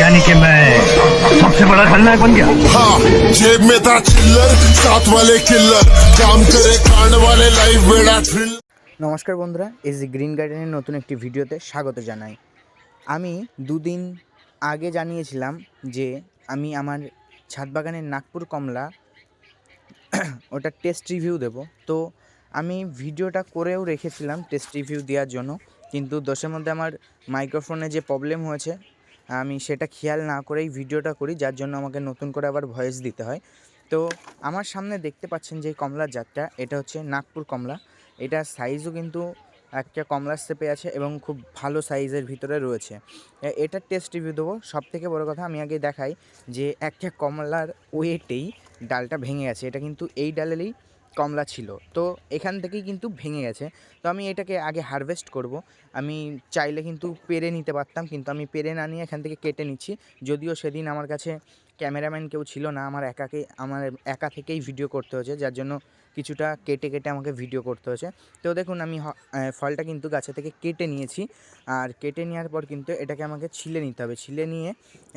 यानी कि मैं सबसे बड़ा खलनायक बन गया हाँ जेब में था चिल्लर साथ वाले किल्लर काम करे कांड वाले लाइव बेड़ा थ्रिल নমস্কার বন্ধুরা এজি গ্রিন গার্ডেনের নতুন একটি ভিডিওতে স্বাগত জানাই আমি দুদিন আগে জানিয়েছিলাম যে আমি আমার ছাদ বাগানের নাগপুর কমলা ওটা টেস্ট রিভিউ দেব তো আমি ভিডিওটা করেও রেখেছিলাম টেস্ট রিভিউ দেওয়ার জন্য, কিন্তু দোষের মধ্যে আমার মাইক্রোফোনে যে প্রবলেম হয়েছে, আমি সেটা খেয়াল না করেই ভিডিওটা করি, যার জন্য আমাকে নতুন করে আবার ভয়েস দিতে হয়। তো আমার সামনে দেখতে পাচ্ছেন যে কমলার জাতটা, এটা হচ্ছে নাগপুর কমলা। এটা সাইজও কিন্তু একটা কমলার স্টেপে আছে এবং খুব ভালো সাইজের ভিতরে রয়েছে। এ- এটার টেস্ট রিভিউ দেবো। সব থেকে বড়ো কথা আমি আগে দেখাই যে একটা কমলার ওয়েটেই ডালটা ভেঙে গেছে। এটা কিন্তু এই ডালেরই কমলা ছিল। তো এখান থেকেই কিন্তু ভেঙে গেছে। তো আমি এটাকে আগে হারভেস্ট করব। আমি চাইলে কিন্তু পেরে নিতে পারতাম, কিন্তু আমি পেরে না নিয়ে এখান থেকে কেটে নিচ্ছি। যদিও সেদিন আমার কাছে ক্যামেরাম্যান কেউ ছিল না, আমার একাকে, আমার একা থেকেই ভিডিও করতে হয়েছে, যার জন্য কিছুটা কেটে কেটে আমাকে ভিডিও করতে হয়েছে। তো দেখুন, আমি ফলটা কিন্তু গাছে থেকে কেটে নিয়েছি। আর কেটে নেওয়ার পর কিন্তু এটাকে আমাকে ছিলে নিতে হবে। ছিলে নিয়ে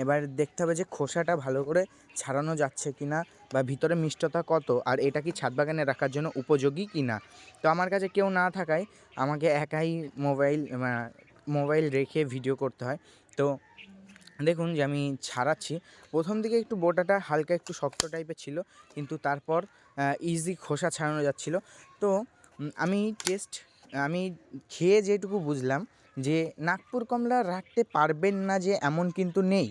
এবার দেখতে হবে যে খোসাটা ভালো করে ছাড়ানো যাচ্ছে কি না বা ভিতরে মিষ্টতা কত। আর এটা কি ছাদ বাগানে রাখার জন্য উপযোগী কি না? তো আমার কাছে কেউ না থাকায় আমাকে একাই মোবাইল মোবাইল রেখে ভিডিও করতে হয়। তো দেখুন যে আমি ছাড়াচ্ছি। প্রথম দিকে একটু বোটাটা হালকা একটু শক্ত টাইপের ছিল, কিন্তু তারপর ইজি খোসা ছাড়ানো যাচ্ছিল। তো আমি টেস্ট আমি খেয়ে যেটুকু বুঝলাম যে নাগপুর কমলা রাখতে পারবেন না যে এমন কিন্তু নেই।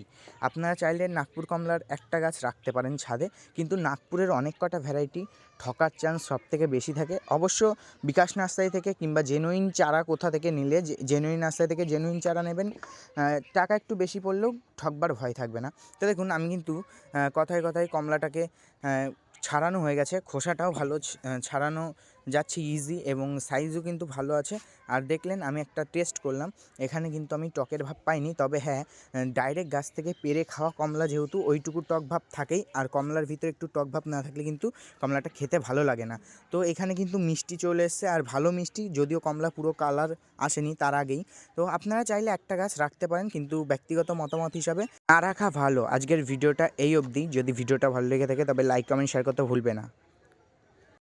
আপনারা চাইলে নাগপুর কমলার একটা গাছ রাখতে পারেন ছাদে, কিন্তু নাগপুরের অনেক কটা ভ্যারাইটি ঠকার চান্স সব থেকে বেশি থাকে। অবশ্য বিকাশ নার্সারি থেকে কিংবা জেনুইন চারা কোথা থেকে নিলে জেনুইন নার্সারি থেকে জেনুইন চারা নেবেন টাকা একটু বেশি পড়লেও ঠকবার ভয় থাকবে না। তো দেখুন, আমি কিন্তু কথায় কথায় কমলাটাকে ছাড়ানো হয়ে গেছে। খোসাটাও ভালো ছাড়ানো যাচ্ছে ইজি এবং সাইজও কিন্তু ভালো আছে। আর দেখলেন আমি একটা টেস্ট করলাম, এখানে কিন্তু আমি টকের ভাব পাইনি। তবে হ্যাঁ ডাইরেক্ট গাছ থেকে পেরে খাওয়া কমলা যেহেতু ওইটুকু টক ভাব থাকেই। আর কমলার ভিতরে একটু টক ভাব না থাকলে কিন্তু কমলাটা খেতে ভালো লাগে না। তো এখানে কিন্তু মিষ্টি চলে এসছে আর ভালো মিষ্টি, যদিও কমলা পুরো কালার আসেনি তার আগেই। তো আপনারা চাইলে একটা গাছ রাখতে পারেন, কিন্তু ব্যক্তিগত মতামত হিসাবে না রাখা ভালো। আজকের ভিডিওটা এই অবধি। যদি ভিডিওটা ভালো লেগে থাকে তবে লাইক কমেন্ট শেয়ার করতে ভুলবে না।